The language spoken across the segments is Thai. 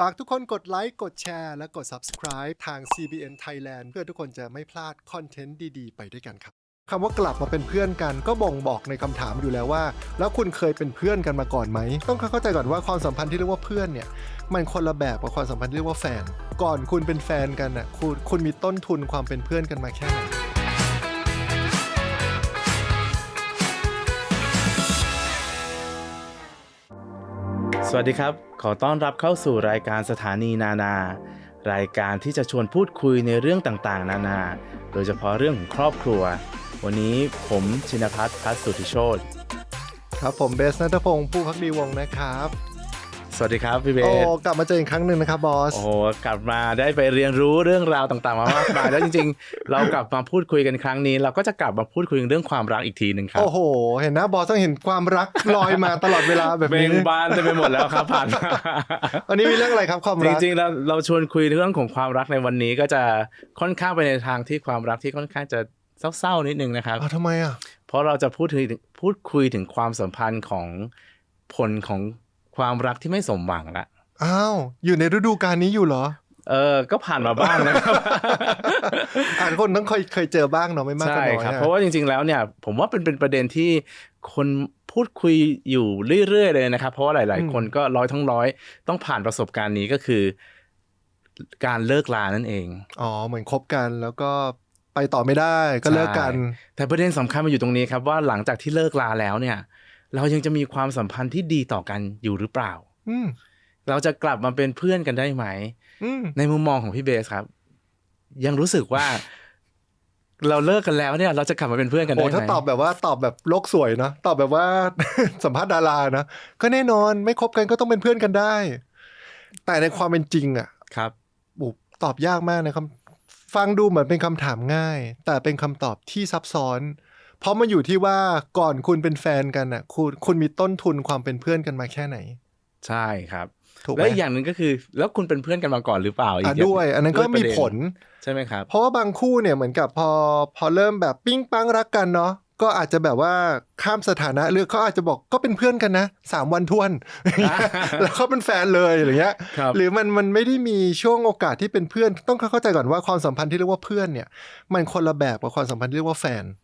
ฝากทุกคนกดไลค์ กดแชร์ และกด subscribe ทาง CBN Thailand เพื่อทุกคนจะไม่พลาดคอนเทนต์ดี ๆ ไปด้วยกันครับคำว่ากลับมาเป็นเพื่อนกันก็บ่งบอกในคำถามอยู่แล้วว่า แล้วคุณเคยเป็นเพื่อนกันมาก่อนไหม ต้องเข้าใจก่อนว่าความสัมพันธ์ที่เรียกว่าเพื่อนเนี่ย มันคนละแบบกับความสัมพันธ์ที่เรียกว่าแฟน ก่อนคุณเป็นแฟนกันน่ะคุณคุณมีต้นทุนความเป็นเพื่อนกันมาแค่ไหน สวัสดีครับ ขอต้อนรับเข้าสู่รายการสถานีนานา รายการที่จะชวนพูดคุยในเรื่องต่างๆ นานา โดยเฉพาะเรื่องของครอบครัว วันนี้ผมชินพัฒน์พัฒสุทธิโชตครับผมเบสนัทพงศ์ผู้พักดีวงนะครับ สวัสดีครับพี่เบโอ้สกลับมาเจออีกครั้งหนึ่งนะครับบอสโอ้โหกลับมาได้ไปเรียนรู้เรื่องราวต่างๆมามากมายแล้วจริงๆ เรากลับมาพูดคุยกันครั้งนี้ เราก็จะกลับมาพูดคุยเรื่องความรักอีกทีหนึ่งครับโอ้โห เห็นนะบอสต้องเห็นความรักลอยมาตลอดเวลาแบบเบ่นี้งบานเต็มไปหมดแล้วครับผ่านมาวันนี้มีเรื่องอะไรครับความจรักริงๆเราเราชวนคุยเรื่องของความรักในวันนี้ก็จะค่อนข้างไปในทางที่ความรักที่ค่อนข้างจะเศร้าๆนิดนึงนะครับอ้าวทำไมอะเพราะเราจะพูดถึงพูดคุยถึงความสัมพันธ์ของผลของ ความรักที่ไม่สมหวังละอ้าวอยู่ในฤดูกาลนี้อยู่เหรอ เออ ก็ผ่านมาบ้างนะครับอ่านคนต้องเคยเคยเจอบ้างเนาะไม่มากก็ใช่น้อยครับอะเพราะว่าจริงๆแล้วเนี่ย ผมว่าเป็นเป็นประเด็นที่คนพูดคุยอยู่เรื่อยๆเลยนะครับ เพราะว่าหลาย ๆ คนก็ร้อยทั้งร้อยต้องผ่านประสบการณ์นี้ก็คือ การเลิกลานั่นเอง อ๋อเหมือนคบกันแล้วก็ไปต่อไม่ได้ก็เลิกกันใช่แต่ประเด็นสำคัญมาอยู่ตรงนี้ครับว่าหลังจากที่เลิกลาแล้วเนี่ย เรายังจะมีความสัมพันธ์ที่ดีต่อกันอยู่หรือเปล่า อืมเราจะกลับมาเป็นเพื่อนกันได้ไหมอืมในมุมมองของพี่เบสครับ ยังรู้สึกว่า เราเลิกกันแล้วเนี่ย เราจะกลับมาเป็นเพื่อนกันได้โอ้ไหมถ้าตอบแบบว่าตอบแบบโลกสวยเนาะตอบแบบว่าสัมภาษณ์ดารานะก็แน่นอนไม่คบกันก็ต้องเป็นเพื่อนกันได้ แต่ในความเป็นจริง อะ ครับบุบตอบยากมากนะครับ ฟังดูเหมือนเป็นคำถามง่าย แต่เป็นคำตอบที่ซับซ้อน เพราะมันอยู่ที่ว่าก่อนคุณเป็นแฟนกันอะ คุณคุณมีต้นทุนความเป็นเพื่อนกันมาแค่ไหน ใช่ครับถูกไหมและอีกอย่างหนึ่งก็คือ แล้วคุณเป็นเพื่อนกันมาก่อนหรือเปล่าอีกอะอย่างด้วย อันนั้นก็ด้วยปมีระเด็นผลใช่ไหมครับ เพราะว่าบางคู่เนี่ยเหมือนกับพอพอเริ่มแบบปิ้งปังรักกันเนาะก็อาจจะแบบว่าข้ามสถานะหรือเขาอาจจะบอกก็เป็นเพื่อนกันนะสามวันทวน แล้วเขาเป็นแฟนเลยอะไรเงี้ยครับหรือมันมันไม่ได้มีช่วงโอกาสที่เป็นเพื่อน ต้องเข้าใจก่อนว่าความสัมพันธ์ที่เรียกว่าเพื่อนเนี่ย มันคนละแบบกับความสัมพันธ์ที่เรียกว่าแฟนใช่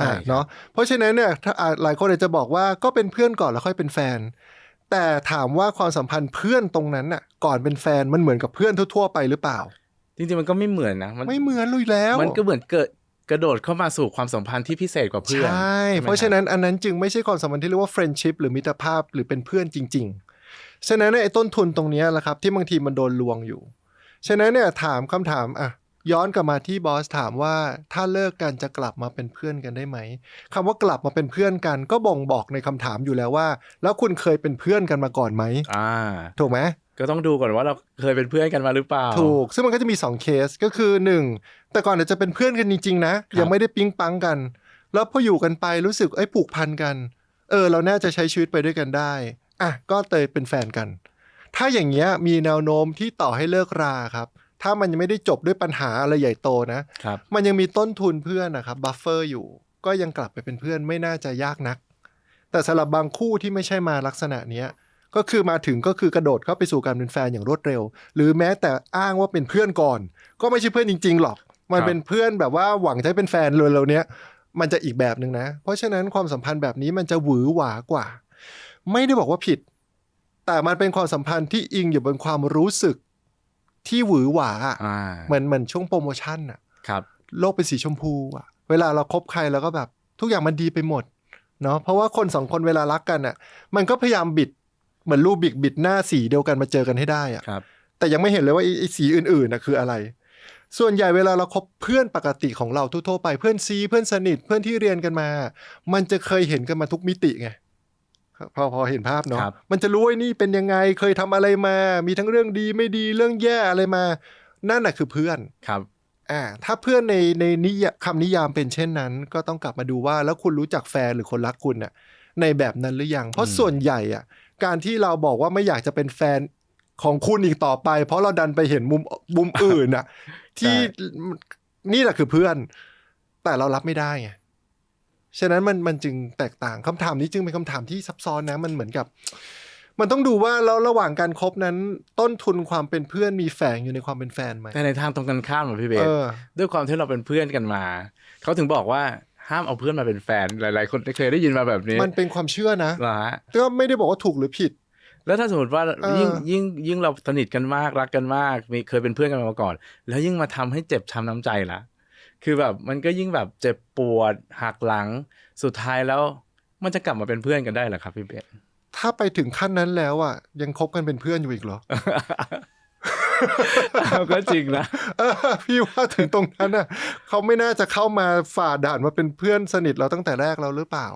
อ่าครับเนาะเพราะฉะนั้นเนี่ยถ้าอ่าหลายคนอาจจะบอกว่าก็เป็นเพื่อนก่อนแล้วค่อยเป็นแฟน แต่ถามว่าความสัมพันธ์เพื่อนตรงนั้นน่ะ ก่อนเป็นแฟนมันเหมือนกับเพื่อนทั่ว ๆ ไปหรือเปล่า จริงๆมันก็ไม่เหมือนนะมันไม่เหมือนเลยแล้ว มันก็เหมือนเกิดกระโดดเข้ามาสู่ความสัมพันธ์ที่พิเศษกว่าเพื่อนใช่ไหมเพราะฉะนั้นอันนั้นจึงไม่ใช่ความสัมพันธ์ที่เรียกว่า friendship หรือมิตรภาพหรือเป็นเพื่อนจริง ๆ ฉะนั้นเนี่ยไอ้ต้นทุนตรงเนี้ยแหละครับที่บางทีมันโดนลวงอยู่ ฉะนั้นเนี่ยถามคำถามอะ ย้อนกลับมาที่บอสถามว่าถ้าเลิกกันจะกลับมาเป็นเพื่อนกันได้ไหมคำว่ากลับมาเป็นเพื่อนกัน ก็บ่งบอกในคำถามอยู่แล้วว่า แล้วคุณเคยเป็นเพื่อนกันมาก่อนไหมอ่า ถูกไหมก็ต้องดูก่อนว่าเราเคยเป็นเพื่อนกันมาหรือเปล่า ถูก ซึ่งมันก็จะมี2เคสก็คือ 1 แต่ก่อนอาจจะเป็นเพื่อนกันจริงๆนะครับยังไม่ได้ปิ๊งปังกัน แล้วพออยู่กันไปรู้สึกไอ้ยผูกพันกัน เออ เราน่าจะใช้ชีวิตไปด้วยกันได้ อะ ก็เตยเป็นแฟนกัน ถ้าอย่างเงี้ยมีแนวโน้มที่ต่อให้เลิกราครับ ถ้ามันยังไม่ได้จบด้วยปัญหาอะไรใหญ่โตนะครับมันยังมีต้นทุนเพื่อนนะครับบัฟเฟอร์อยู่ ก็ยังกลับไปเป็นเพื่อนไม่น่าจะยากนัก แต่สำหรับบางคู่ที่ไม่ใช่มาลักษณะเนี้ยก็คือมาถึงก็คือกระโดดเข้าไปสู่การเป็นแฟนอย่างรวดเร็ว หรือแม้แต่อ้างว่าเป็นเพื่อนก่อน ก็ไม่ใช่เพื่อนจริง ๆ หรอก มันครับเป็นเพื่อนแบบว่าหวังจะให้เป็นแฟนเร็วๆเนี้ยมันจะอีกแบบหนึ่งนะ เพราะฉะนั้นความสัมพันธ์แบบนี้มันจะหวือหวากว่า ไม่ได้บอกว่าผิด แต่มันเป็นความสัมพันธ์ที่อิงอยู่บนความรู้สึก ที่หวือหวาอะอ่าเหมือนเหมือนช่วงโปรโมชั่นอะครับ โลกเป็นสีชมพูอะเวลาเราคบใครเราก็แบบ ทุกอย่างมันดีไปหมดเนาะเพราะว่าคนสองคนเวลารักกันอะมันก็พยายามบิดเหมือนรูบิกบิดหน้าสีเดียวกันมาเจอกันให้ได้อะ ครับ แต่ยังไม่เห็นเลยว่าไอ้ไอ้สีอื่นๆนะคืออะไร ส่วนใหญ่เวลาเราคบเพื่อนปกติของเราทั่วๆไปเพื่อนซีเพื่อนสนิทเพื่อนที่เรียนกันมา มันจะเคยเห็นกันมาทุกมิติไง พอพอเห็นภาพเนาะครับมันจะรู้ว่านี่เป็นยังไงเคยทำอะไรมา มีทั้งเรื่องดีไม่ดีเรื่องแย่อะไรมา นั่นน่ะคือเพื่อนครับอ่าถ้าเพื่อนในในนิยคำนิยามเป็นเช่นนั้น ก็ต้องกลับมาดูว่าแล้วคุณรู้จักแฟนหรือคนรักคุณน่ะในแบบนั้นหรือยัง เพราะอืมส่วนใหญ่อะการที่เราบอกว่าไม่อยากจะเป็นแฟนของคุณอีกต่อไป เพราะเราดันไปเห็นมุมมุมอื่นอะที่นี่แหละคือเพื่อน แต่เรารับไม่ได้ไง ฉะนั้นมันมันจึงแตกต่างคำถามนี้จึงเป็นคำถามที่ซับซ้อนนะมันเหมือนกับ มันต้องดูว่าแล้วระหว่างการคบนั้น ต้นทุนความเป็นเพื่อนมีแฝงอยู่ในความเป็นแฟนไหมแต่ในทางตรงกันข้ามอะพี่เบสเออด้วยความที่เราเป็นเพื่อนกันมา เขาถึงบอกว่าห้ามเอาเพื่อนมาเป็นแฟนหลาย ๆ คนเคยได้ยินมาแบบนี้ มันเป็นความเชื่อนะเหรอฮะก็ไม่ได้บอกว่าถูกหรือผิด แล้วถ้าสมมติว่าเออยิ่งยิ่งยิ่งเราสนิทกันมากรักกันมาก มีเคยเป็นเพื่อนกันมาก่อน แล้วยิ่งมาทำให้เจ็บช้ำน้ำใจละ คือแบบมันก็ยิ่งแบบเจ็บปวดหักหลังสุดท้ายแล้วมันจะกลับมาเป็นเพื่อนกันได้เหรอครับพี่เบสถ้าไปถึงขั้นนั้นแล้วอะ ยังคบกันเป็นเพื่อนอยู่อีกเหรอก็จริงนะเออพี่ว่าถึงตรงนั้นน่ะเขาไม่น่าจะเข้ามาฝ่าด่านมาเป็นเพื่อนสนิทเราตั้งแต่แรกเราหรือเปล่า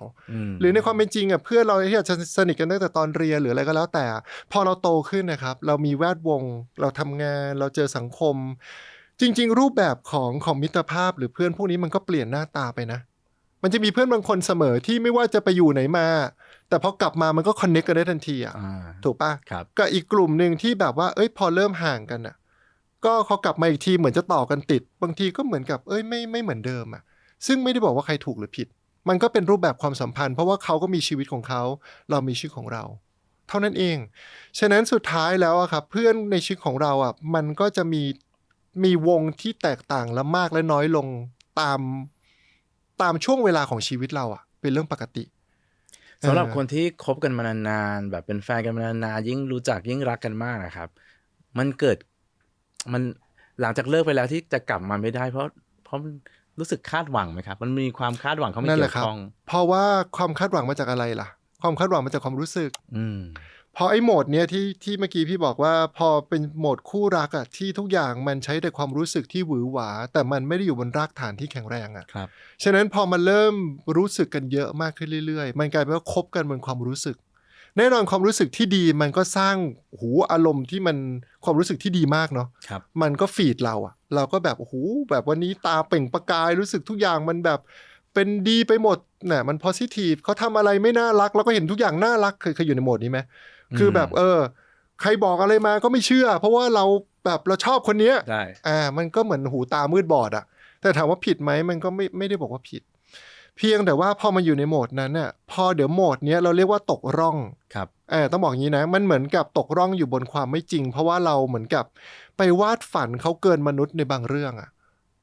มหรือในความเป็นจริงอะเพื่อนเราที่อาจจะสนิทกันตั้งแต่ตอนเรียนหรืออะไรก็แล้วแต่ พอเราโตขึ้นนะครับ เรามีแวดวง เราทำงาน เราเจอสังคม จริง ๆ รูปแบบของของมิตรภาพหรือเพื่อนพวกนี้มันก็เปลี่ยนหน้าตาไปนะ มันจะมีเพื่อนบางคนเสมอที่ไม่ว่าจะไปอยู่ไหนมา แต่พอกลับมามันก็คอนเนคกันได้ทันทีอะอ่าถูกปะครับกับอีกกลุ่มหนึ่งที่แบบว่าเอ้ยพอเริ่มห่างกันอะ ก็เขากลับมาอีกทีเหมือนจะต่อกันติด บางทีก็เหมือนกับเอ้ยไม่ไม่เหมือนเดิมอะ ซึ่งไม่ได้บอกว่าใครถูกหรือผิด มันก็เป็นรูปแบบความสัมพันธ์ เพราะว่าเขาก็มีชีวิตของเขาเรามีชีวิตของเราเท่านั้นเอง ฉะนั้นสุดท้ายแล้วอะครับเพื่อนในชีวิตของเราอะมันก็จะมี มีวงที่แตกต่างและมากและน้อยลงตามตามช่วงเวลาของชีวิตเราอะเป็นเรื่องปกติสำหรับเออคนที่คบกันมานานๆแบบเป็นแฟนกันมานานๆยิ่งรู้จักยิ่งรักกันมากนะครับ มันเกิดมันหลังจากเลิกไปแล้วที่จะกลับมาไม่ได้ เพราะเพราะมันรู้สึกคาดหวังไหมครับ มันมีความคาดหวังเข้ามานั่นแหเกี่ละยวครับข้องเพราะว่าความคาดหวังมาจากอะไรล่ะ ความคาดหวังมาจากความรู้สึก อืมเพราะไอ้โหมดเนี้ยที่ที่เมื่อกี้พี่บอกว่าพอเป็นโหมดคู่รักอะที่ทุกอย่างมันใช้แต่ความรู้สึกที่หวือหวา แต่มันไม่ได้อยู่บนรากฐานที่แข็งแรงอะครับ ฉะนั้นพอมันเริ่มรู้สึกกันเยอะมากขึ้นเรื่อยๆ มันกลายเป็นว่าคบกันบนความรู้สึก แน่นอนความรู้สึกที่ดีมันก็สร้างหูอารมณ์ที่มันความรู้สึกที่ดีมากเนาะครับมันก็ฟีดเราอะเราก็แบบโอ้โหแบบวันนี้ตาเปล่งประกายรู้สึกทุกอย่างมันแบบเป็นดีไปหมดน่ะมัน positive เขาทำอะไรไม่น่ารักเราก็เห็นทุกอย่างน่ารักเคยเคยอยู่ในโหมดนี้ไหม คือแบบเออ ใครบอกอะไรมาก็ไม่เชื่อ เพราะว่าเราแบบเราชอบคนเนี้ยได้อ่า มันก็เหมือนหูตามืดบอดอะแต่ถามว่าผิดไหมมันก็ไม่ไม่ได้บอกว่าผิด เพียงแต่ว่าพอมาอยู่ในโหมดนั้นน่ะพอเดี๋ยวโหมดเนี้ยเราเรียกว่าตกร่องครับเออต้องบอกอย่างนี้นะ มันเหมือนกับตกร่องอยู่บนความไม่จริง เพราะว่าเราเหมือนกับไปวาดฝันเขาเกินมนุษย์ในบางเรื่องอะ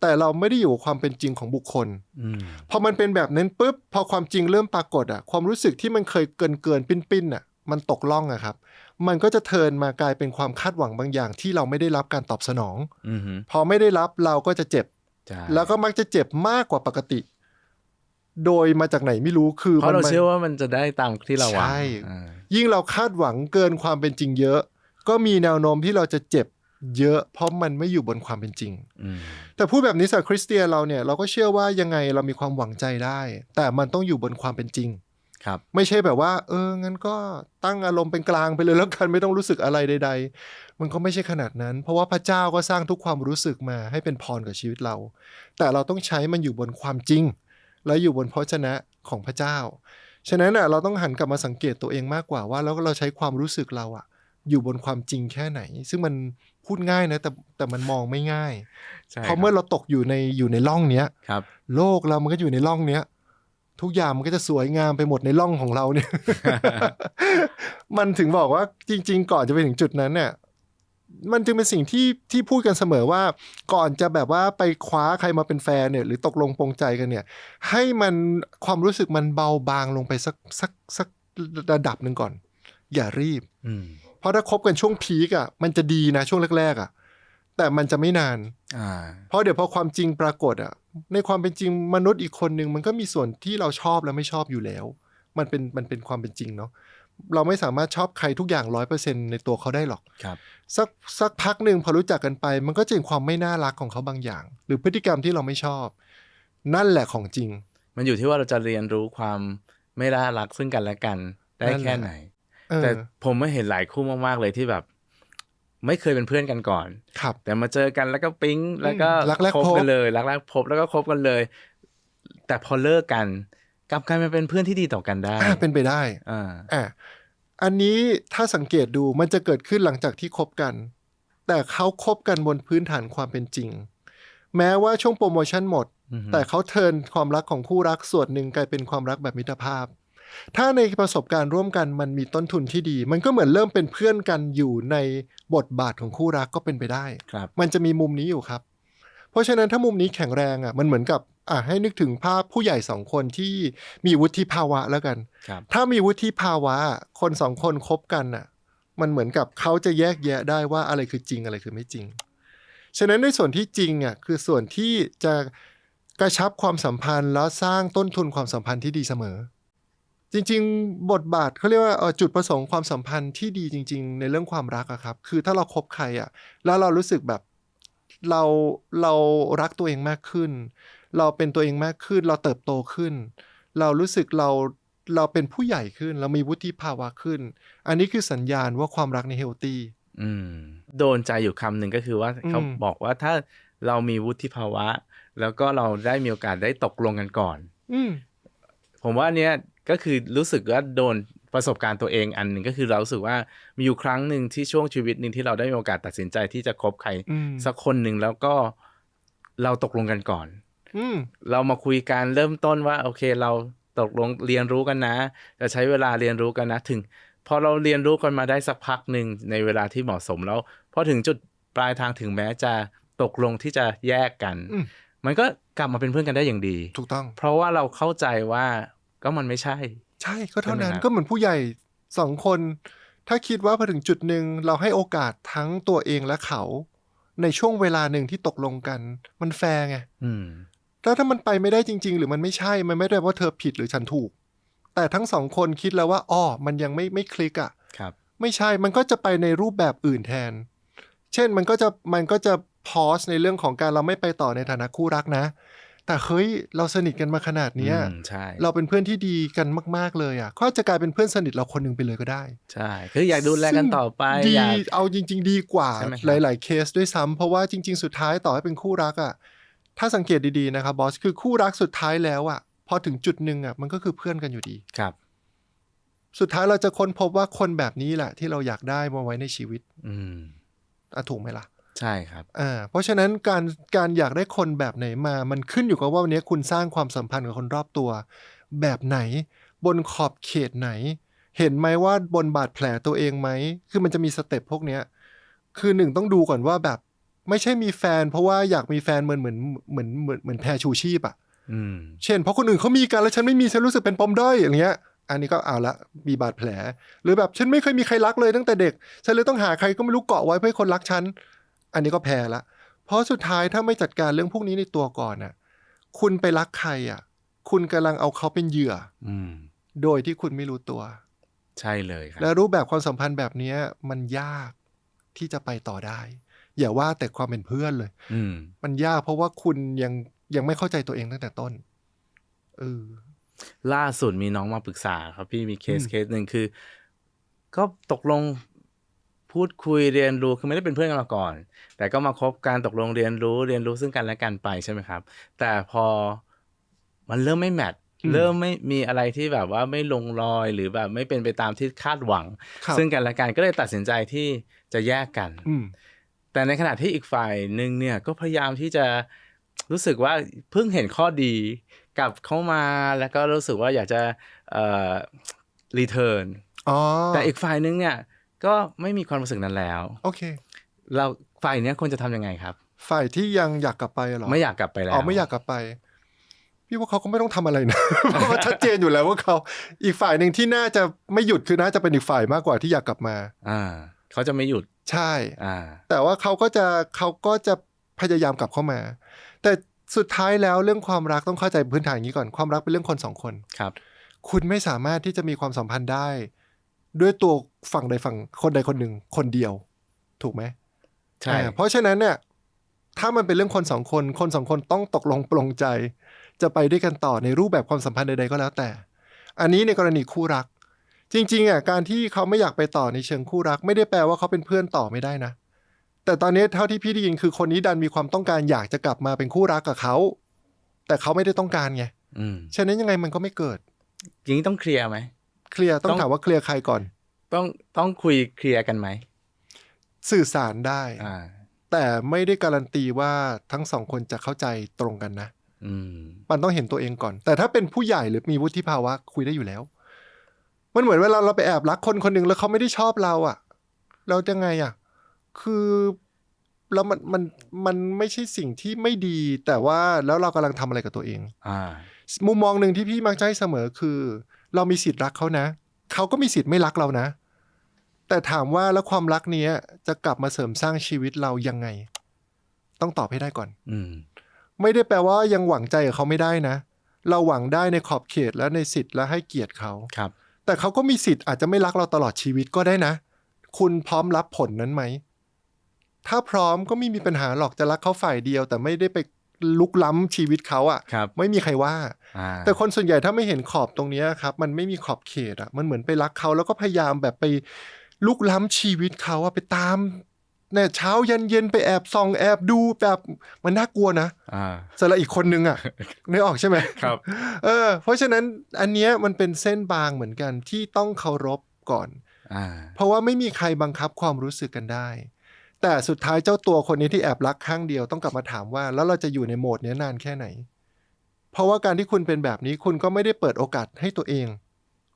แต่เราไม่ได้อยู่กับความเป็นจริงของบุคคลอืมพอมันเป็นแบบนั้นปุ๊บพอความจริงเริ่มปรากฏอะความรู้สึกที่มันเคยเกินเกินปิ้นปิ้นอะ มันตกล่องอะครับ มันก็จะเทิร์นมากลายเป็นความคาดหวังบางอย่าง ที่เราไม่ได้รับการตอบสนองอืมฮึพอไม่ได้รับเราก็จะเจ็บใช่แล้วก็มักจะเจ็บมากกว่าปกติ โดยมาจากไหนไม่รู้คือเพราะเรามันเชื่อว่ามันจะได้ตามที่เราหวังใช่อ่ายิ่งเราคาดหวังเกินความเป็นจริงเยอะ ก็มีแนวโน้มที่เราจะเจ็บเยอะเพราะมันไม่อยู่บนความเป็นจริงอืมแต่พูดแบบนี้สำหรับคริสเตียนเราเนี่ยเราก็เชื่อว่ายังไงเรามีความหวังใจได้ แต่มันต้องอยู่บนความเป็นจริง ครับไม่ใช่แบบว่า เอองั้นก็ตั้งอารมณ์เป็นกลางไปเลยแล้วกันไม่ต้องรู้สึกอะไรใด ๆ มันก็ไม่ใช่ขนาดนั้น เพราะว่าพระเจ้าก็สร้างทุกความรู้สึกมาให้เป็นพรกับชีวิตเรา แต่เราต้องใช้มันอยู่บนความจริง และอยู่บนพระชนะของพระเจ้า ฉะนั้นอะเราต้องหันกลับมาสังเกตตัวเองมากกว่าว่าแล้วเราใช้ความรู้สึกเราอะ อยู่บนความจริงแค่ไหน ซึ่งมันพูดง่ายนะแต่แต่มันมองไม่ง่ายใช่เพราะเมื่อเราตกอยู่ในอยู่ในร่องเนี้ยครับโลกเรามันก็อยู่ในร่องเนี้ย ทุกอย่างมันก็จะสวยงามไปหมดในร่องของเราเนี่ย มันถึงบอกว่าจริง ๆ ก่อนจะไปถึงจุดนั้นเนี่ย มันจึงเป็นสิ่งที่ที่พูดกันเสมอว่า ก่อนจะแบบว่าไปคว้าใครมาเป็นแฟนเนี่ย หรือตกลงปรงใจกันเนี่ย ให้มันความรู้สึกมันเบาบางลงไปสักสักสักระดับหนึ่งก่อน อย่ารีบอืมเพราะถ้าคบกันช่วงพีกอะ มันจะดีนะช่วงแรกๆอะ แต่มันจะไม่นานอ่าเพราะเดี๋ยวพอความจริงปรากฏอะ ในความเป็นจริงมนุษย์อีกคนหนึ่งมันก็มีส่วนที่เราชอบและไม่ชอบอยู่แล้ว มันเป็นมันเป็นความเป็นจริงเนาะเราไม่สามารถชอบใครทุกอย่างร้อยเปอร์เซ็นในตัวเขาได้หรอกครับสักสักพักหนึ่งพอรู้จักกันไป มันก็จะเห็นความไม่น่ารักของเขาบางอย่าง หรือพฤติกรรมที่เราไม่ชอบ นั่นแหละของจริง มันอยู่ที่ว่าเราจะเรียนรู้ความไม่น่ารักซึ่งกันและกันได้นั่นแหละแค่ไหนเออแต่ผมไม่เห็นหลายคู่มากๆเลยที่แบบ ไม่เคยเป็นเพื่อนกันก่อน ครับ แต่มาเจอกันแล้วก็ปิ๊งแล้วก็รักแรกคบพบกันเลยรักแรกพบแล้วก็คบกันเลย แต่พอเลิกกันกลับกลายมาเป็นเพื่อนที่ดีต่อกันได้อ่าเป็นไปได้อ่าอะอันนี้ถ้าสังเกตดูมันจะเกิดขึ้นหลังจากที่คบกัน แต่เขาคบกันบนพื้นฐานความเป็นจริง แม้ว่าช่วงโปรโมชั่นหมดอือฮึแต่เขาเทิร์นความรักของคู่รักส่วนหนึ่งกลายเป็นความรักแบบมิตรภาพ ถ้าในประสบการณ์ร่วมกันมันมีต้นทุนที่ดี มันก็เหมือนเริ่มเป็นเพื่อนกันอยู่ในบทบาทของคู่รักก็เป็นไปได้ครับมันจะมีมุมนี้อยู่ครับ เพราะฉะนั้นถ้ามุมนี้แข็งแรงอะมันเหมือนกับอะให้นึกถึงภาพผู้ใหญ่สองคนที่มีวุฒิภาวะแล้วกันครับถ้ามีวุฒิภาวะ คนสองคนคบกันอะ มันเหมือนกับเขาจะแยกแยะได้ว่าอะไรคือจริงอะไรคือไม่จริง ฉะนั้นในส่วนที่จริงอะคือส่วนที่จะกระชับความสัมพันธ์แล้วสร้างต้นทุนความสัมพันธ์ที่ดีเสมอ จริง ๆ บทบาทเขาเรียกว่าเอ่อจุดประสงค์ความสัมพันธ์ที่ดีจริง ๆ ในเรื่องความรักอะครับ คือถ้าเราคบใครอะแล้วเรารู้สึกแบบเราเรารักตัวเองมากขึ้น เราเป็นตัวเองมากขึ้น เราเติบโตขึ้น เรารู้สึกเราเราเป็นผู้ใหญ่ขึ้น เรามีวุฒิภาวะขึ้น อันนี้คือสัญญาณว่าความรักในเฮลตี้อืมโดนใจอยู่คำหนึ่งก็คือว่าเขาอืมบอกว่าถ้าเรามีวุฒิภาวะ แล้วก็เราได้มีโอกาสได้ตกลงกันก่อนอืมผมว่าอันเนี้ย ก็คือรู้สึกว่าโดนประสบการณ์ตัวเองอันหนึ่งก็คือเรารู้สึกว่ามีอยู่ครั้งหนึ่งที่ช่วงชีวิตหนึ่งที่เราได้มีโอกาสตัดสินใจที่จะคบใครอืมสักคนหนึ่งแล้วก็เราตกลงกันก่อนอืมเรามาคุยกันเริ่มต้นว่า โอเค เราตกลงเรียนรู้กันนะ จะใช้เวลาเรียนรู้กันนะ ถึง พอเราเรียนรู้กันมาได้สักพักหนึ่งในเวลาที่เหมาะสมแล้วพอถึงจุดปลายทางถึงแม้จะตกลงที่จะแยกกันอืมมันก็กลับมาเป็นเพื่อนกันได้อย่างดี ถูกต้อง เพราะว่าเราเข้าใจว่า ก็มันไม่ใช่ ใช่ก็เท่านั้นใช่ไหมครับก็เหมือนผู้ใหญ่สองคน ถ้าคิดว่าพอถึงจุดหนึ่งเราให้โอกาสทั้งตัวเองและเขา ในช่วงเวลาหนึ่งที่ตกลงกัน มันแฟร์ไงอืมแล้วถ้ามันไปไม่ได้จริง ๆ หรือมันไม่ใช่ มันไม่ได้ว่าเธอผิดหรือฉันถูก แต่ทั้งสองคนคิดแล้วว่าอ้อมันยังไม่ไม่คลิกอะ่ะครับ ไม่ใช่มันก็จะไปในรูปแบบอื่นแทน เช่นมันก็จะมันก็จะพอสในเรื่องของการเราไม่ไปต่อในฐานะคู่รักนะ แต่เฮ้ยเราสนิทกันมาขนาดเนี้ยอืมใช่เราเป็นเพื่อนที่ดีกันมากๆเลยอะก็อาจจะกลายเป็นเพื่อนสนิทเราคนหนึ่งไปเลยก็ได้ ใช่ คืออยากดูแลกันต่อไปดีอยาก เอาจริง ๆ ดีกว่าใช่ไหมครับ หลาย ๆ เคสด้วยซ้ำเพราะว่าจริง ๆ สุดท้ายต่อให้เป็นคู่รักอะถ้าสังเกตดี ๆ นะครับบอสคือคู่รักสุดท้ายแล้วอะพอถึงจุดหนึ่งอะมันก็คือเพื่อนกันอยู่ดี ครับ สุดท้ายเราจะค้นพบว่าคนแบบนี้แหละที่เราอยากได้มาไว้ในชีวิตอืมอะถูกไหมล่ะ ใช่ครับ อ่าเพราะฉะนั้นการการอยากได้คนแบบไหนมา มันขึ้นอยู่กับว่าวันนี้คุณสร้างความสัมพันธ์กับคนรอบตัว แบบไหน บนขอบเขตไหน เห็นไหมว่าบนบาดแผลตัวเองไหม คือมันจะมีสเต็ปพวกเนี้ย คือหนึ่งต้องดูก่อนว่าแบบ ไม่ใช่มีแฟน เพราะว่าอยากมีแฟนเหมือนเหมือนเหมือนเหมือนเหมือนแพรชูชีพอะอืมเช่น เพราะคนอื่นเขามีกันแล้วฉันไม่มีฉันรู้สึกเป็นปมด้อยอย่างเงี้ย อันนี้ก็เอาละมีบาดแผล หรือแบบฉันไม่เคยมีใครรักเลยตั้งแต่เด็ก ฉันเลยต้องหาใครก็ไม่รู้เกาะไว้เพื่อให้คนรักฉัน อันนี้ก็แพ้ละ เพราะสุดท้ายถ้าไม่จัดการเรื่องพวกนี้ในตัวก่อนน่ะ คุณไปรักใครอะ คุณกำลังเอาเขาเป็นเหยื่อ อืม โดยที่คุณไม่รู้ตัว ใช่เลยครับ และรูปแบบความสัมพันธ์แบบเนี้ย มันยากที่จะไปต่อได้ อย่าว่าแต่ความเป็นเพื่อนเลย อืม มันยากเพราะว่าคุณยังยังไม่เข้าใจตัวเองตั้งแต่ต้นเออล่าสุดมีน้องมาปรึกษาครับพี่มีเคสอืมเคสหนึ่งคือ ก็ตกลง พูดคุยเรียนรู้คือไม่ได้เป็นเพื่อนกันมาก่อน แต่ก็มาคบการตกลงเรียนรู้เรียนรู้ซึ่งกันและกันไปใช่ไหมครับ แต่พอมันเริ่มไม่แมทอืมเริ่มไม่มีอะไรที่แบบว่าไม่ลงรอยหรือแบบไม่เป็นไปตามที่คาดหวังครับซึ่งกันและกันก็เลยตัดสินใจที่จะแยกกันอืมแต่ในขณะที่อีกฝ่ายหนึ่งเนี่ยก็พยายามที่จะรู้สึกว่าเพิ่งเห็นข้อดีกลับเข้ามาแล้วก็รู้สึกว่าอยากจะเอ่อรีเทิร์นอ๋อแต่อีกฝ่ายหนึงเนี่ย ก็ไม่มีความรู้สึกนั้นแล้ว โอเค เราฝ่ายเนี้ยควรจะทำยังไงครับ ฝ่ายที่ยังอยากกลับไปเหรอไม่อยากกลับไปแล้วอ๋อไม่อยากกลับไป พี่ว่าเขาก็ไม่ต้องทำอะไรนะ เพราะว่าชัดเจนอยู่แล้วว่าเขาอีกฝ่ายหนึ่งที่น่าจะไม่หยุดคือน่าจะเป็นอีกฝ่ายมากกว่าที่อยากกลับมา อ่าเขาจะไม่หยุดใช่ อ่า แต่ว่าเขาก็จะเขาก็จะพยายามกลับเข้ามา แต่สุดท้ายแล้วเรื่องความรักต้องเข้าใจพื้นฐานอย่างนี้ก่อน ความรักเป็นเรื่องคนสองคน ครับ คุณไม่สามารถที่จะมีความสัมพันธ์ได้ ด้วยตัวฝั่งใดฝั่งคนใดคนหนึ่งคนเดียว ถูกไหมใช่อ่าเพราะฉะนั้นเนี่ยถ้ามันเป็นเรื่องคนสองคน คนสองคนต้องตกลงปลงใจ จะไปด้วยกันต่อในรูปแบบความสัมพันธ์ใดๆก็แล้วแต่ อันนี้ในกรณีคู่รัก จริงๆอะการที่เขาไม่อยากไปต่อในเชิงคู่รัก ไม่ได้แปลว่าเขาเป็นเพื่อนต่อไม่ได้นะ แต่ตอนนี้เท่าที่พี่ได้ยินคือคนนี้ดันมีความต้องการอยากจะกลับมาเป็นคู่รักกับเขา แต่เขาไม่ได้ต้องการไงอืมฉะนั้นยังไงมันก็ไม่เกิดอย่างนี้ต้องเคลียร์ไหม เคลียร์ต้อต้องงถามว่าเคลียร์ใครก่อน ต้องต้องคุยเคลียร์กันไหม สื่อสารได้ อ่า แต่ไม่ได้การันตีว่าทั้งสองคนจะเข้าใจตรงกันนะ อืม มันต้องเห็นตัวเองก่อน แต่ถ้าเป็นผู้ใหญ่หรือมีวุฒิภาวะคุยได้อยู่แล้ว มันเหมือนเวลาเราไปแอบรักคนคนหนึ่งแล้วเขาไม่ได้ชอบเราอะเราจะไงอะคือแล้วมันมันมันไม่ใช่สิ่งที่ไม่ดี แต่ว่าแล้วเรากำลังทำอะไรกับตัวเอง อ่า มุมมองหนึ่งที่พี่มักจะให้เสมอคือ เรามีสิทธิ์รักเขานะ เขาก็มีสิทธิ์ไม่รักเรานะ แต่ถามว่าแล้วความรักเนี้ยจะกลับมาเสริมสร้างชีวิตเรายังไง ต้องตอบให้ได้ก่อน อืม ไม่ได้แปลว่ายังหวังใจกับเขาไม่ได้นะ เราหวังได้ในขอบเขตและในสิทธิ์และให้เกียรติเขา ครับ แต่เขาก็มีสิทธิ์อาจจะไม่รักเราตลอดชีวิตก็ได้นะ คุณพร้อมรับผลนั้นไหม ถ้าพร้อมก็ไม่มีปัญหาหรอกจะรักเขาฝ่ายเดียว แต่ไม่ได้ไปลุกล้ำชีวิตเขาอะครับ ไม่มีใครว่าอ่า แต่คนส่วนใหญ่ถ้าไม่เห็นขอบตรงเนี้ยครับ มันไม่มีขอบเขตอะมันเหมือนไปรักเขาแล้วก็พยายามแบบไปลุกล้ำชีวิตเขาอะไปตามเนี่ยเช้าเย็นเย็นๆไปแอบส่องแอบดูแบบมันน่ากลัวนะอ่าสำหรับอีกคนนึงอะนึกออกใช่ไหมครับเออเพราะฉะนั้นอันเนี้ยมันเป็นเส้นบางเหมือนกันที่ต้องเคารพก่อนอ่าเพราะว่าไม่มีใครบังคับความรู้สึกกันได้ แต่สุดท้ายเจ้าตัวคนนี้ที่แอบรักข้างเดียวต้องกลับมาถามว่า แล้วเราจะอยู่ในโหมดเนี้ยนานแค่ไหนเพ ราะว่าการที่คุณเป็นแบบนี้คุณก็ไม่ได้เปิดโอกาสให้ตัวเอง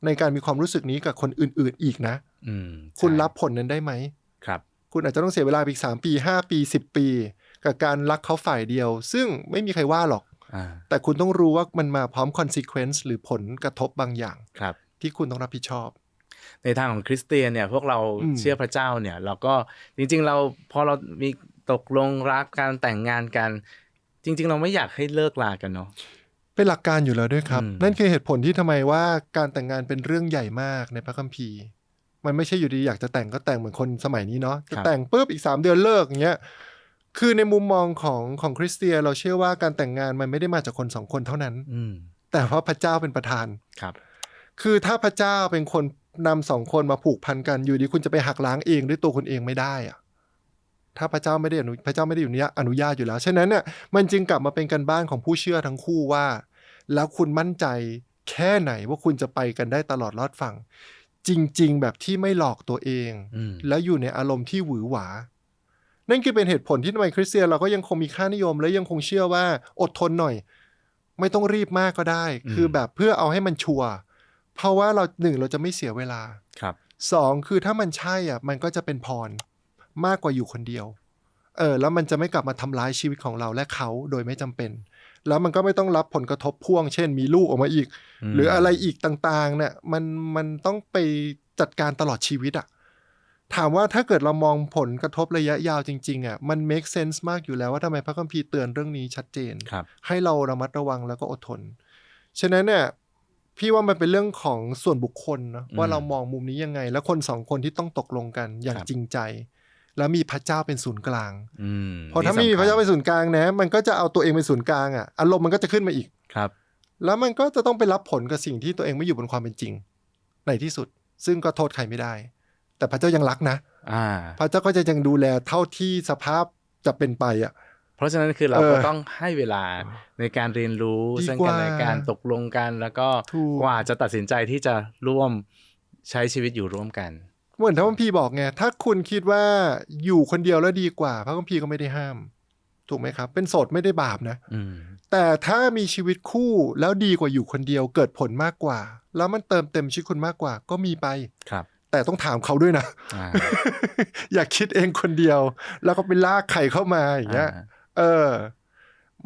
ในการมีความรู้สึกนี้กับคนอื่น ๆ อีกนะอืมคุณใช่รับผลนั้นได้ไหมครับ คุณอาจจะต้องเสียเวลาไปอีกสามปีห้าปีสิบปี กับการรักเขาฝ่ายเดียว ซึ่งไม่มีใครว่าหรอกอ่าแต่คุณต้องรู้ว่ามันมาพร้อม consequence หรือผลกระทบบางอย่างครับ ที่คุณต้องรับผิดชอบ ในทางของคริสเตียนเนี่ย พวกเราอืมเชื่อพระเจ้าเนี่ย เราก็จริง ๆ เราพอเรามีตกลงรักการแต่งงานกัน จริง ๆ เราไม่อยากให้เลิกลากันเนาะ เป็นหลักการอยู่แล้วด้วยครับอืมนั่นคือเหตุผลที่ทำไมว่าการแต่งงานเป็นเรื่องใหญ่มากในพระคัมภีร์ มันไม่ใช่อยู่ดีอยากจะแต่งก็แต่งเหมือนคนสมัยนี้เนาะจะแต่งปุ๊บอีกสามเดือนเลิกอย่างเงี้ยคือในมุมมองของของคริสเตียนเราเชื่อว่าการแต่งงานมันไม่ได้มาจากคนสองคนเท่านั้น อืมแต่ว่าพระเจ้าเป็นประธานครับ คือถ้าพระเจ้าเป็นคนนำสองคนมาผูกพันกันอยู่ดีคุณจะไปหักล้างเองด้วยตัวคุณเองไม่ได้อะ ถ้าพระเจ้าไม่ได้อนุพระเจ้าไม่ได้อยู่เนี้ยอนุญาตอยู่แล้ว ฉะนั้นเนี่ยมันจึงกลับมาเป็นการบ้านของผู้เชื่อทั้งคู่ว่า แล้วคุณมั่นใจแค่ไหนว่าคุณจะไปกันได้ตลอดรอดฝั่ง จริง ๆ แบบที่ไม่หลอกตัวเองอืมแล้วอยู่ในอารมณ์ที่หวือหวา นั่นคือเป็นเหตุผลที่ทำไมคริสเตียนเราก็ยังคงมีค่านิยม และยังคงเชื่อว่าอดทนหน่อย ไม่ต้องรีบมากก็ได้ คือแบบเพื่อเอาให้มันชัวร์เพราะว่าเราหนึ่งเราจะไม่เสียเวลาครับสองคือถ้ามันใช่อะมันก็จะเป็นพร มากกว่าอยู่คนเดียว เออ แล้วมันจะไม่กลับมาทำร้ายชีวิตของเราและเขาโดยไม่จำเป็น แล้วมันก็ไม่ต้องรับผลกระทบพ่วง เช่น มีลูกออกมาอีกมหรืออะไรอีกต่างๆ เนี่ย มันมันต้องไปจัดการตลอดชีวิตอะถามว่าถ้าเกิดเรามองผลกระทบระยะยาวจริงๆอะมัน make sense มากอยู่แล้วว่าทำไมพระคัมภีร์เตือนเรื่องนี้ชัดเจนครับให้เราระมัดระวังแล้วก็อดทน ฉะนั้นเนี่ยพี่ว่ามันเป็นเรื่องของส่วนบุคคลเนอะอืมว่าเรามองมุมนี้ยังไง แล้วคนสองคนที่ต้องตกลงกันอย่างครับจริงใจ แล้วมีพระเจ้าเป็นศูนย์กลางอืมเพราะถ้าไม่มีนี่สำคัญพระเจ้าเป็นศูนย์กลางนะ มันก็จะเอาตัวเองเป็นศูนย์กลางอะอารมณ์มันก็จะขึ้นมาอีกครับ แล้วมันก็จะต้องไปรับผลกับสิ่งที่ตัวเองไม่อยู่บนความเป็นจริง ในที่สุด ซึ่งก็โทษใครไม่ได้ แต่พระเจ้ายังรักนะอ่า พระเจ้าก็จะยังดูแลเท่าที่สภาพจะเป็นไปอะ เพราะฉะนั้นคือเราเออก็ต้องให้เวลาในการเรียนรู้ดีซึ่งกกันว่าและการตกลงกันแล้วก็ถูกกว่าจะตัดสินใจที่จะร่วมใช้ชีวิตอยู่ร่วมกัน เหมือนที่พระคัมภีร์บอกไงถ้าคุณคิดว่าอยู่คนเดียวแล้วดีกว่า พระคัมภีร์ก็ไม่ได้ห้าม ถูกไหมครับ เป็นโสดไม่ได้บาปนะอืมแต่ถ้ามีชีวิตคู่แล้วดีกว่าอยู่คนเดียวเกิดผลมากกว่า แล้วมันเติมเต็มชีวิตคุณมากกว่าก็มีไปครับแต่ต้องถามเขาด้วยนะอ่าอย่าคิดเองคนเดียว แล้วก็ไปลากไข่เข้ามาอย่างเงี้ยอ่าเออ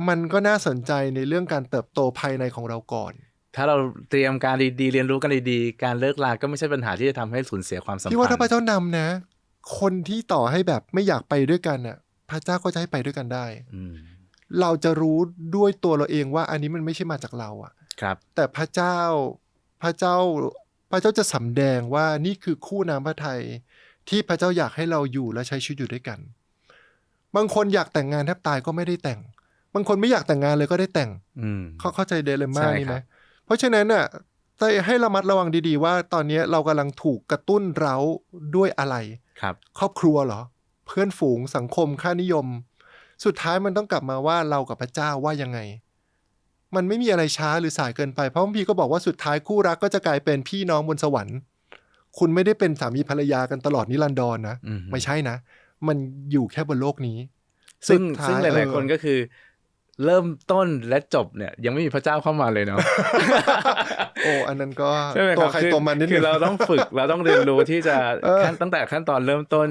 มันก็น่าสนใจในเรื่องการเติบโตภายในของเราก่อน ถ้าเราเตรียมการดีๆเรียนรู้กันดีๆการเลิกลาก็ไม่ใช่ปัญหาที่จะทำให้สูญเสียความสัมพันธ์พี่ว่าถ้าพระเจ้านำนะ คนที่ต่อให้แบบไม่อยากไปด้วยกันน่ะ พระเจ้าก็จะให้ไปด้วยกันได้ อืมเราจะรู้ด้วยตัวเราเองว่า อันนี้มันไม่ใช่มาจากเราอะครับ แต่พระเจ้าพระเจ้า พระเจ้าจะสำแดงว่านี่คือคู่น้ำพระทัยที่พระเจ้าอยากให้เราอยู่และใช้ชีวิตอยู่ด้วยกัน บางคนอยากแต่งงานแทบตายก็ไม่ได้แต่ง บางคนไม่อยากแต่งงานเลยก็ได้แต่งอืมเขาเข้าใจเดลม่าใช่นี่ไหมครับ เพราะฉะนั้นน่ะแต่ให้ระมัดระวังดีๆ ว่าตอนนี้เรากำลังถูกกระตุ้นเร้าด้วยอะไรครับ ครอบครัวเหรอ เพื่อนฝูงสังคมค่านิยม สุดท้ายมันต้องกลับมาว่าเรากับพระเจ้าว่ายังไง มันไม่มีอะไรช้าหรือสายเกินไป เพราะพระพีร์ก็บอกว่าสุดท้ายคู่รักก็จะกลายเป็นพี่น้องบนสวรรค์คุณไม่ได้เป็นสามีภรรยากันตลอดนิรันดรนะอืมไม่ใช่นะ มันอยู่แค่บนโลกนี้ ซึ่งสุดท้ายซึ่งหลายเอๆอคนก็คือ เริ่มต้นและจบเนี่ย ยังไม่มีพระเจ้าเข้ามาเลยเนาะโอ้อันนั้นก็ใช่ไหมคตัรัวบใครคือตัวมันนิดคืนึองเราต้องฝึกเราต้องเรียนรู้ที่จะเออขั้นตั้งแต่ขั้นตอนเริ่มต้น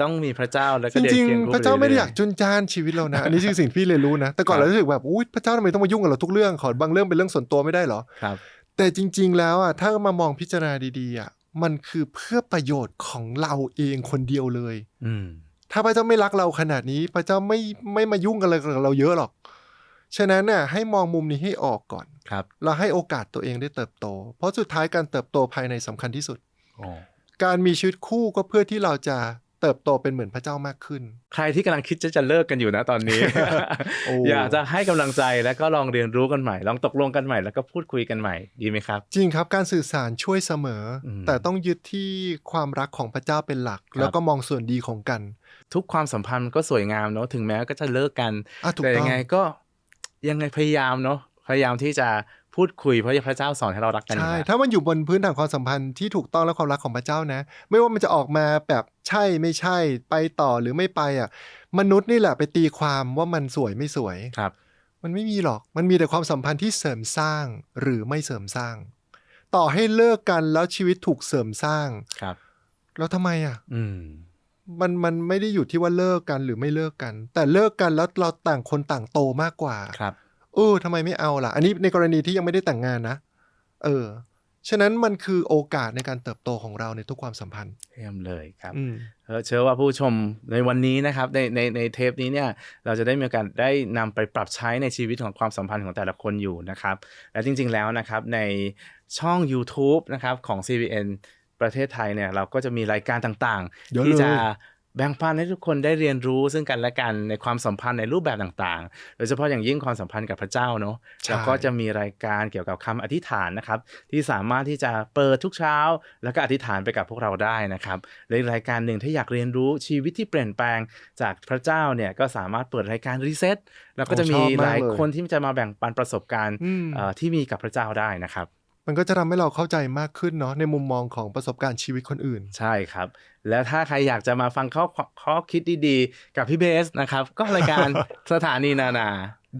ต้องมีพระเจ้าแล้วก็จเรียนริงเคียงๆคู่พระเจ้าไม่ได้อยากรื่จุนจ้านชีวิตเรานะ อันนี้คือสิ่งที่พี่เรียนรู้นะ แต่ก่อนครับเรารู้สึกแบบอุ้ยพระเจ้าทำไมต้องมายุ่งกับเราทุกเรื่องขอบางเรื่องเป็นเรื่องส่วนตัวไม่ได้เหรอๆครับ แต่จริง ๆ แล้วอะถ้ามามองพิจารณาดีๆอะมันคือเพื่อประโยชน์ของเราเองคนเดียวเลย อืม ถ้าพระเจ้าไม่รักเราขนาดนี้ พระเจ้าไม่ไม่มายุ่งกันเลยกับเราเยอะหรอก ฉะนั้นน่ะให้มองมุมนี้ให้ออกก่อนครับแล้วให้โอกาสตัวเองได้เติบโต เพราะสุดท้ายการเติบโตภายในสำคัญที่สุดอ๋อการมีชีวิตคู่ก็เพื่อที่เราจะเติบโตเป็นเหมือนพระเจ้ามากขึ้น ใครที่กำลังคิดจะจะเลิกกันอยู่นะตอนนี้โอ้อยากจะให้กำลังใจแล้วก็ลองเรียนรู้กันใหม่ ลองตกลงกันใหม่แล้วก็พูดคุยกันใหม่ดีไหมครับ จริงครับการสื่อสารช่วยเสมออมแต่ต้องยึดที่ความรักของพระเจ้าเป็นหลัก แล้วก็มองส่วนดีของกัน ทุกความสัมพันธ์ก็สวยงามเนาะถึงแม้ก็จะเลิกกันอะถูกแต่ต้ยัองงไงก็ยังไงพยายามเนาะพยายามที่จะพูดคุยเพราะพระเจ้าสอนให้เรารักกันอยู่ใช่แล้วถ้ามันอยู่บนพื้นฐานความสัมพันธ์ที่ถูกต้องและความรักของพระเจ้านะ ไม่ว่ามันจะออกมาแบบใช่ไม่ใช่ไปต่อหรือไม่ไปอะ มนุษย์นี่แหละไปตีความว่ามันสวยไม่สวยครับ มันไม่มีหรอกมันมีแต่ความสัมพันธ์ที่เสริมสร้างหรือไม่เสริมสร้าง ต่อให้เลิกกันแล้วชีวิตถูกเสริมสร้างครับ แล้วทำไมอะ อืม มันมันไม่ได้อยู่ที่ว่าเลิกกันหรือไม่เลิกกัน แต่เลิกกันแล้วเราต่างคนต่างโตมากกว่าครับเออทำไมไม่เอาล่ะ อันนี้ในกรณีที่ยังไม่ได้แต่งงานนะ เออ ฉะนั้นมันคือโอกาสในการเติบโตของเราในทุกความสัมพันธ์เยี่ยมเลยครับอืมเออเชื่อว่าผู้ชมในวันนี้นะครับในในในเทปนี้เนี่ยเราจะได้มีโอกาสได้นำไปปรับใช้ในชีวิตของความสัมพันธ์ของแต่ละคนอยู่นะครับ และจริง ๆแล้วนะครับในช่อง YouTube นะครับของ CBN ประเทศไทยเนี่ยเราก็จะมีรายการต่างเยอะๆที่จะเลยแบ่งปันให้ทุกคนได้เรียนรู้ซึ่งกันและกันในความสัมพันธ์ในรูปแบบต่างๆ โดยเฉพาะอย่างยิ่งความสัมพันธ์กับพระเจ้าเนาะใช่แล้วก็จะมีรายการเกี่ยวกับคำอธิษฐานนะครับ ที่สามารถที่จะเปิดทุกเช้า แล้วก็อธิษฐานไปกับพวกเราได้นะครับและอีกรายการหนึ่งถ้าอยากเรียนรู้ชีวิตที่เปลี่ยนแปลงจากพระเจ้าเนี่ยก็สามารถเปิดรายการรีเซ็ตแล้วก็จะมีโอ้ชอบมากหลายเลยคนที่จะมาแบ่งปันประสบการณ์อืมเอ่อที่มีกับพระเจ้าได้นะครับ มันก็จะทำให้เราเข้าใจมากขึ้นเนาะในมุมมองของประสบการณ์ชีวิตคนอื่น ใช่ครับ แล้วถ้าใครอยากจะมาฟังข้อข้อคิดดีๆ กับพี่เบสนะครับ ก็รายการสถานีนานา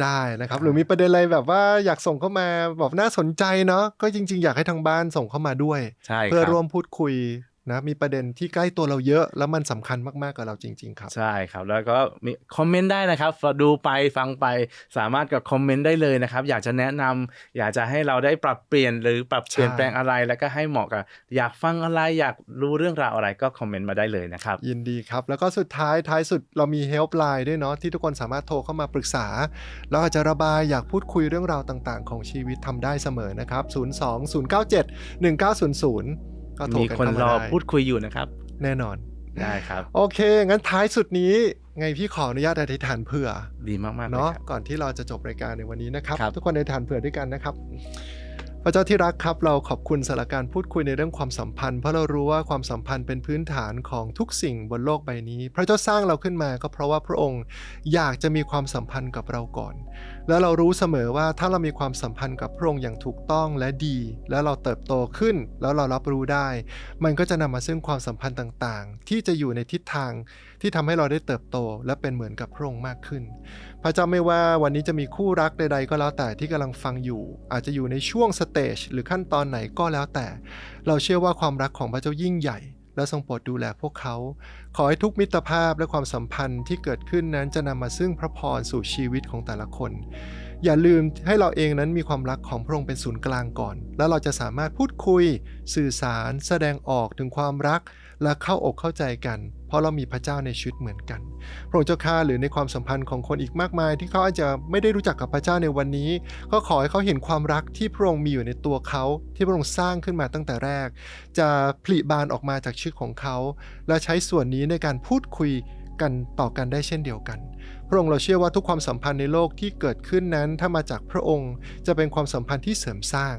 ได้นะครับ หรือมีประเด็นอะไรแบบว่าอยากส่งเข้ามาแบบน่าสนใจเนาะก็จริง ๆ อยากให้ทางบ้านส่งเข้ามาด้วยใช่เพื่อครับร่วมพูดคุย นะมีประเด็นที่ใกล้ตัวเราเยอะแล้วมันสำคัญมากๆกับเราจริง ๆ ครับ ใช่ครับแล้วก็มีคอมเมนต์ได้นะครับดูไปฟังไปสามารถกับคอมเมนต์ได้เลยนะครับ อยากจะแนะนำอยากจะให้เราได้ปรับเปลี่ยนหรือปรับเปลี่ยนใช่แปลงอะไรแล้วก็ให้เหมาะกับ อยากฟังอะไรอยากรู้เรื่องราวอะไรก็คอมเมนต์มาได้เลยนะครับ ยินดีครับ แล้วก็สุดท้ายท้ายสุดเรามี Helpline ด้วยเนาะที่ทุกคนสามารถโทรเข้ามาปรึกษาแล้วอาจจะระบายอยากพูดคุยเรื่องราวต่าง ๆ ของชีวิตทำได้เสมอนะครับ 02 097 1900 ก็โทรมีกันคนเข้ามารอได้พูดคุยอยู่นะครับ แน่นอน ได้ครับ โอเค งั้นท้ายสุดนี้ ไงพี่ขออนุญาตอธิษฐานเผื่อ ดีมากๆเลยเนาะครับ ก่อนที่เราจะจบรายการในวันนี้นะครับ ครับ ทุกคนอธิษฐานเผื่อด้วยกันนะครับ พระเจ้าที่รักครับ เราขอบคุณสำหรับการพูดคุยในเรื่องความสัมพันธ์ เพราะเรารู้ว่าความสัมพันธ์เป็นพื้นฐานของทุกสิ่งบนโลกใบนี้ พระเจ้าสร้างเราขึ้นมาก็เพราะว่าพระองค์อยากจะมีความสัมพันธ์กับเราก่อนแล้วเรารู้เสมอว่าถ้าเรามีความสัมพันธ์กับพระองค์อย่างถูกต้องและดี แล้วเราเติบโตขึ้น แล้วเรารับรู้ได้ มันก็จะนำมาซึ่งความสัมพันธ์ต่างๆ ที่จะอยู่ในทิศทางที่ทำให้เราได้เติบโต และเป็นเหมือนกับพระองค์มากขึ้น พระเจ้าไม่ว่าวันนี้จะมีคู่รักใดๆ ก็แล้วแต่ที่กำลังฟังอยู่ อาจจะอยู่ในช่วงสเตจหรือขั้นตอนไหนก็แล้วแต่ เราเชื่อว่าความรักของพระเจ้ายิ่งใหญ่ และทรงโปรดดูแลพวกเขา ขอให้ทุกมิตรภาพและความสัมพันธ์ที่เกิดขึ้นนั้นจะนำมาซึ่งพระพรสู่ชีวิตของแต่ละคน อย่าลืมให้เราเองนั้นมีความรักของพระองค์เป็นศูนย์กลางก่อน แล้วเราจะสามารถพูดคุย สื่อสาร แสดงออกถึงความรัก และเข้าอกเข้าใจกัน เพราะเรามีพระเจ้าในชีวิตเหมือนกัน พระองค์เจ้าข้าหรือในความสัมพันธ์ของคนอีกมากมาย ที่เขาอาจจะไม่ได้รู้จักกับพระเจ้าในวันนี้ ก็ขอให้เขาเห็นความรักที่พระองค์มีอยู่ในตัวเขา ที่พระองค์สร้างขึ้นมาตั้งแต่แรก จะผลิบานออกมาจากชีวิตของเขา และใช้ส่วนนี้ในการพูดคุยกันต่อกันได้เช่นเดียวกัน พระองค์เราเชื่อว่าทุกความสัมพันธ์ในโลกที่เกิดขึ้นนั้น ถ้ามาจากพระองค์จะเป็นความสัมพันธ์ที่เสริมสร้าง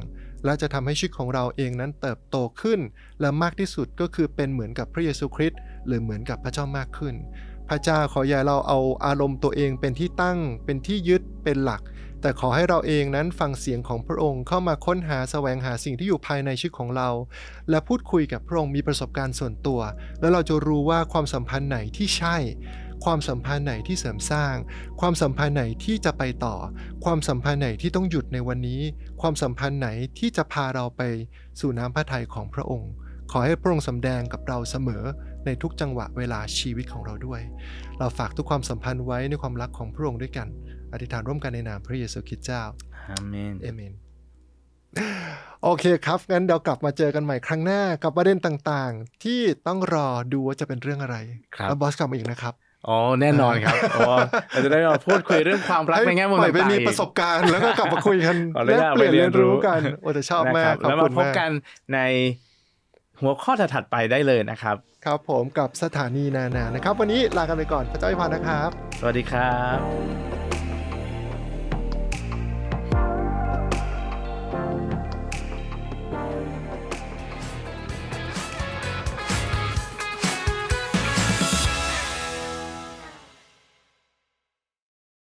และจะทำให้ชีวิตของเราเองนั้นเติบโตขึ้น และมากที่สุดก็คือเป็นเหมือนกับพระเยซูคริสต์หรือเหมือนกับพระเจ้ามากขึ้น พระเจ้าขออย่าเราเอาอารมณ์ตัวเองเป็นที่ตั้ง เป็นที่ยึดเป็นหลัก แต่ขอให้เราเองนั้นฟังเสียงของพระองค์เข้ามาค้นหาแสวงหาสิ่งที่อยู่ภายในชีวิตของเรา และพูดคุยกับพระองค์มีประสบการณ์ส่วนตัว แล้วเราจะรู้ว่าความสัมพันธ์ไหนที่ใช่ ความสัมพันธ์ไหนที่เสริมสร้าง ความสัมพันธ์ไหนที่จะไปต่อ ความสัมพันธ์ไหนที่ต้องหยุดในวันนี้ ความสัมพันธ์ไหนที่จะพาเราไปสู่น้ำพระทัยของพระองค์ ขอให้พระองค์สำแดงกับเราเสมอในทุกจังหวะเวลาชีวิตของเราด้วย เราฝากทุกความสัมพันธ์ไว้ในความรักของพระองค์ด้วยกัน อธิษฐานร่วมกันในนามพระเยซูคริสต์เจ้าอาเมนเอเมนโอเคครับ งั้นเดี๋ยวกลับมาเจอกันใหม่ครั้งหน้ากับประเด็นต่างๆ ที่ต้องรอดูว่าจะเป็นเรื่องอะไรครับแล้วบอสกลับมาอีกนะครับ อ๋อแน่นอนครับอ๋อเราจะได้มาพูดคุยเรื่องความรักในแง่มุมปล่อยไปต่างๆมีอีกประสบการณ์แล้วก็กลับมาคุยกันขออนุแลกญาตเปลี่ยนไปเรีเรียยนนรู้รู้กันโอ้แต่ชอบนะมาคกรับขอบแล้วคุมาณพบมากกันในหัวข้อถัดๆไปได้เลยนะครับ ครับผมกับสถานีนานานะครับ วันนี้ลากันไปก่อนพระเจ้าอวยพรนะครับ สวัสดีครับ